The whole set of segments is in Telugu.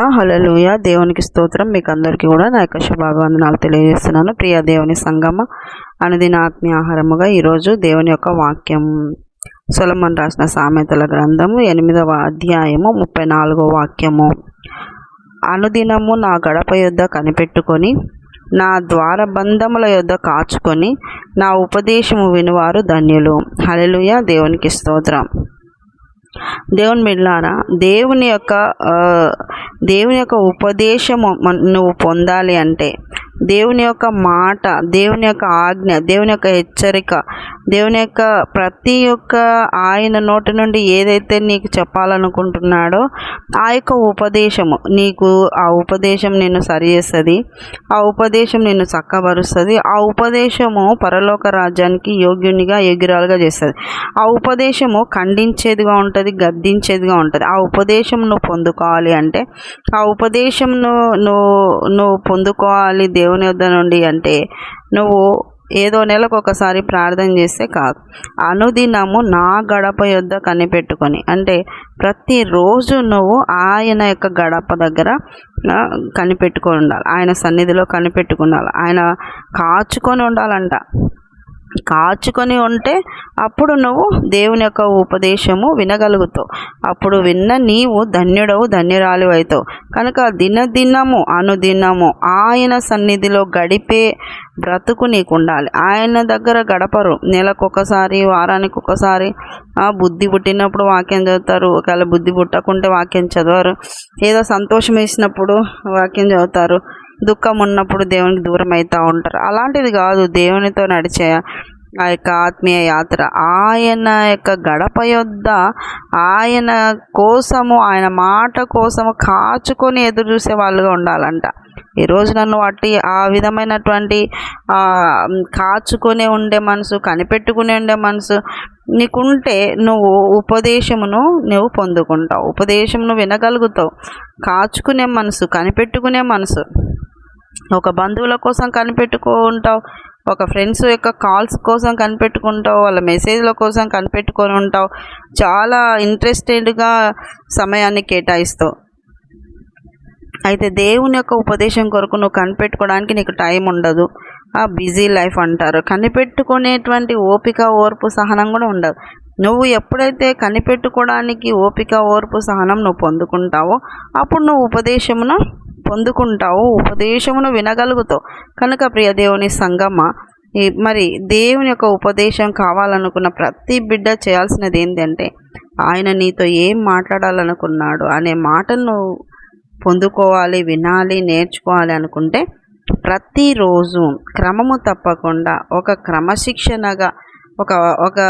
హలలుయ దేవునికి స్తోత్రం. మీకు అందరికీ కూడా నా యొక్క శుభాభివందనాలు తెలియజేస్తున్నాను. ప్రియ దేవుని సంగమ అనుదిన ఆత్మీయ ఆహారముగా ఈరోజు దేవుని యొక్క వాక్యం సొలమన్ రాసిన సామెతల గ్రంథము ఎనిమిదవ అధ్యాయము ముప్పై నాలుగో వాక్యము. అనుదినము నా గడప యొద్ద కనిపెట్టుకొని నా ద్వారబంధముల యొద్ద కాచుకొని నా ఉపదేశము వినువారు ధన్యులు. హలలుయ దేవునికి స్తోత్రం. దేవుని మిళ్ళారా దేవుని యొక్క దేవుని యొక్క ఉపదేశము నువ్వు పొందాలి అంటే దేవుని యొక్క మాట దేవుని యొక్క ఆజ్ఞ దేవుని యొక్క హెచ్చరిక దేవుని యొక్క ప్రతి ఒక్క ఆయన నోటి నుండి ఏదైతే నీకు చెప్పాలనుకుంటున్నాడో ఆ యొక్క ఉపదేశము. నీకు ఆ ఉపదేశం నిన్ను సరి చేస్తుంది ఆ ఉపదేశం నిన్ను చక్కబరుస్తుంది ఆ ఉపదేశము పరలోక రాజ్యానికి యోగ్యునిగా ఎగిరాలుగా చేస్తుంది. ఆ ఉపదేశము ఖండించేదిగా ఉంటుంది గద్దించేదిగా ఉంటుంది. ఆ ఉపదేశం నువ్వు పొందుకోవాలి అంటే ఆ ఉపదేశం నువ్వు నువ్వు నువ్వు పొందుకోవాలి దేవుని వద్ద నుండి అంటే నువ్వు ఏదో నెలకు ఒకసారి ప్రార్థన చేస్తే కాదు. అనుదినము నా గడప యొద్ద కనిపెట్టుకొని అంటే ప్రతిరోజు నువ్వు ఆయన యొక్క గడప దగ్గర కనిపెట్టుకొని ఉండాలి. ఆయన సన్నిధిలో కనిపెట్టుకుండాలి ఆయన కాచుకొని ఉండాలంట. కాచుకొని ఉంటే అప్పుడు నువ్వు దేవుని యొక్క ఉపదేశము వినగలుగుతావు. అప్పుడు విన్న నీవు ధన్యుడవు ధన్యురాలు అవుతావు. కనుక దినదినము అనుదినము ఆయన సన్నిధిలో గడిపే బ్రతుకు నీకు ఉండాలి ఆయన దగ్గర గడపరు. నెలకొకసారి వారానికి ఒకసారి బుద్ధి పుట్టినప్పుడు వాక్యం చదువుతారు. ఒకవేళ బుద్ధి పుట్టకుంటే వాక్యం చదవరు. ఏదో సంతోషం వేసినప్పుడు వాక్యం చదువుతారు. దుఃఖం ఉన్నప్పుడు దేవునికి దూరం అవుతూ ఉంటారు. అలాంటిది కాదు దేవునితో నడిచే ఆ యొక్క ఆత్మీయ యాత్ర. ఆయన యొక్క గడప యొద్ద ఆయన కోసము ఆయన మాట కోసము కాచుకొని ఎదురు చూసే వాళ్ళుగా ఉండాలంట. ఈరోజు నన్ను వాటి ఆ విధమైనటువంటి కాచుకొని ఉండే మనసు కనిపెట్టుకుని ఉండే మనసు నీకుంటే నువ్వు ఉపదేశమును నువ్వు పొందుకుంటావు. ఉపదేశమును వినగలుగుతావు. కాచుకునే మనసు కనిపెట్టుకునే మనసు ఒక బంధువుల కోసం కనిపెట్టుకుంటావు ఒక ఫ్రెండ్స్ యొక్క కాల్స్ కోసం కనిపెట్టుకుంటావు వాళ్ళ మెసేజ్ల కోసం కనిపెట్టుకొని ఉంటావు. చాలా ఇంట్రెస్టెడ్గా సమయాన్ని కేటాయిస్తావు. అయితే దేవుని యొక్క ఉపదేశం కొరకు నువ్వు కనిపెట్టుకోవడానికి నీకు టైం ఉండదు. ఆ బిజీ లైఫ్ అంటారు. కనిపెట్టుకునేటువంటి ఓపిక ఓర్పు సహనం కూడా ఉండదు. నువ్వు ఎప్పుడైతే కనిపెట్టుకోవడానికి ఓపిక ఓర్పు సహనం నువ్వు పొందుకుంటావో అప్పుడు నువ్వు ఉపదేశమును పొందుకుంటావు ఉపదేశమును వినగలుగుతావు. కనుక ప్రియ దేవుని సంగమ మరి దేవుని యొక్క ఉపదేశం కావాలనుకున్న ప్రతి బిడ్డ చేయాల్సినది ఏంటంటే ఆయన నీతో ఏం మాట్లాడాలనుకున్నాడు అనే మాటను పొందుకోవాలి వినాలి నేర్చుకోవాలి అనుకుంటే ప్రతిరోజు క్రమము తప్పకుండా ఒక క్రమశిక్షణగా ఒక ఒక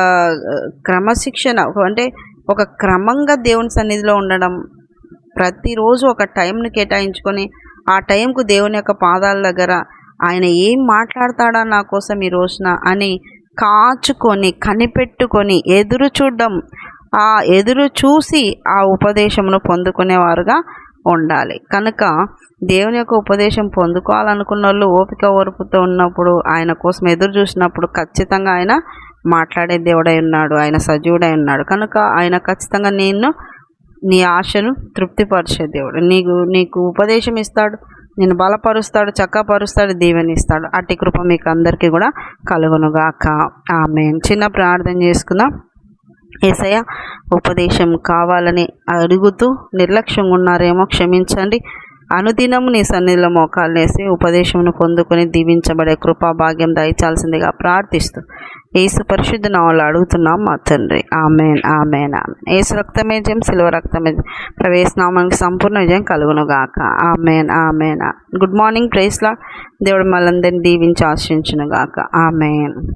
క్రమశిక్షణ అంటే ఒక క్రమంగా దేవుని సన్నిధిలో ఉండడం ప్రతిరోజు ఒక టైంను కేటాయించుకొని ఆ టైంకు దేవుని యొక్క పాదాల దగ్గర ఆయన ఏం మాట్లాడతాడా నా కోసం ఈ రోజున అని కాచుకొని కనిపెట్టుకొని ఎదురు చూడడం ఆ ఎదురు చూసి ఆ ఉపదేశమును పొందుకునేవారుగా ఉండాలి. కనుక దేవుని యొక్క ఉపదేశం పొందుకోవాలనుకున్న వాళ్ళు ఓపిక ఓర్పుతో ఉన్నప్పుడు ఆయన కోసం ఎదురు చూసినప్పుడు ఖచ్చితంగా ఆయన మాట్లాడే దేవుడై ఉన్నాడు ఆయన సజీవుడై ఉన్నాడు. కనుక ఆయన ఖచ్చితంగా నేను నీ ఆశను తృప్తిపరిచే దేవుడు. నీకు నీకు ఉపదేశం ఇస్తాడు నేను బలపరుస్తాడు చక్కపరుస్తాడు దీవెనిస్తాడు. అట్టి కృప మీకు అందరికీ కూడా కలుగునుగాక. ఆమె చిన్న ప్రార్థన చేసుకుందాం. ఏసయ్య ఉపదేశం కావాలని అడుగుతూ నిర్లక్ష్యంగా ఉన్నారేమో క్షమించండి. అనుదినం నీ సన్నిధిలో మోకాలు వేసి ఉపదేశమును పొందుకొని దీవించబడే కృపా భాగ్యం దయచాల్సిందిగా ప్రార్థిస్తూ ఏసు పరిశుద్ధ నావలు అడుగుతున్నాం మా తండ్రి. Amen amen amen. ఏసు రక్తమే జయం సిల్వ రక్తమే ప్రవేశనామానికి సంపూర్ణ విజయం కలుగును గాక. ఆమెన్ ఆమెన్ గుడ్ మార్నింగ్ ప్రేస్లా దేవుడు మళ్ళందరినీ దీవించి ఆశ్రయించును గాక. ఆమెన్.